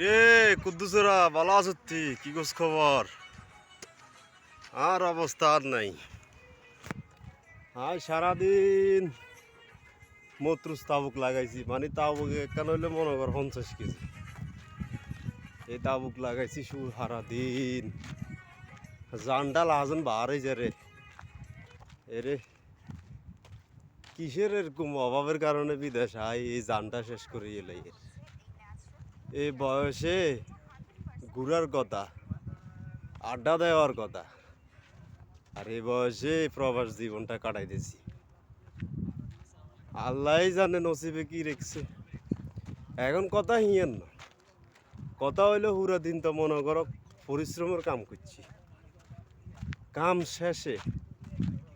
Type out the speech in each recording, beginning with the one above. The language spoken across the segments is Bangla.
রে কুদ্দুসরা, ভালো আছো কি গোস খবর? আর অবস্থা আর নাই। আয় সারাদিন মত্রুস তাবুক লাগাইছি। মানে তাবুক কেন হইলে মনে কর পঞ্চাশ কেজি। এই তাবুক লাগাইছি সু সারাদিন। জানডাল আজন বার হয়ে রে। এরে, কিসের এরকম অভাবের কারণে বিদেশ আয়? এই জানটা শেষ করে এলাই এই বয়সে ঘুরার কথা, আড্ডা দেওয়ার কথা, আর এই বয়সে প্রবাস জীবনটা কাটাইতেছি। আল্লাহ জানে নসিবে কি রেখছে। এখন কথা হিয়েন না। কথা হইলে হুরা দিন তো মনে করো পরিশ্রমের কাম করছি। কাম শেষে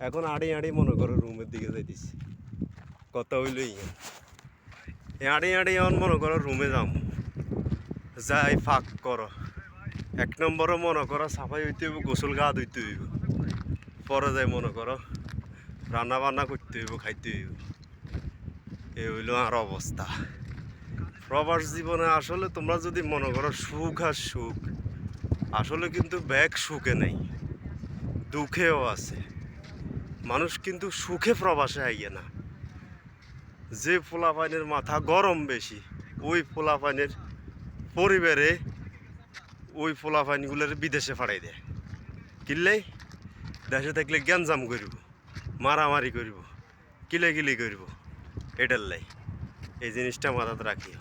এখন আড়ি আড়ি মনে করো রুমের দিকে যাইতেছি। কথা হইল ইয়ে আড়ি আড়ি এখন মনে করো রুমে যাম যাই ফাঁক করো। এক নম্বরও মনে করো সাফাই হইতে হইব, গোসল গা ধুইতে হইব। পরে যাই মনে করো রান্না বান্না করতে হইব, খাইতে হইব। এই হইল আর অবস্থা। প্রবাস জীবনে আসলে তোমরা যদি মনে করো সুখ আর সুখ, আসলে কিন্তু ব্যাগ সুখে নেই, দুঃখেও আছে। মানুষ কিন্তু সুখে প্রবাসে আইয়ে না। যে পোলাপাইনের মাথা গরম বেশি, ওই পোলাপাইনের পরিবারে ওই পোলাপাইনগুলোর বিদেশে ফাড়াই দেয়। কিনলে দেশে থাকলে গ্যাঞ্জাম করিব, মারামারি করিব কিলে কিলি করিব, এটার লাই। এই জিনিসটা মাথাতে রাখিও।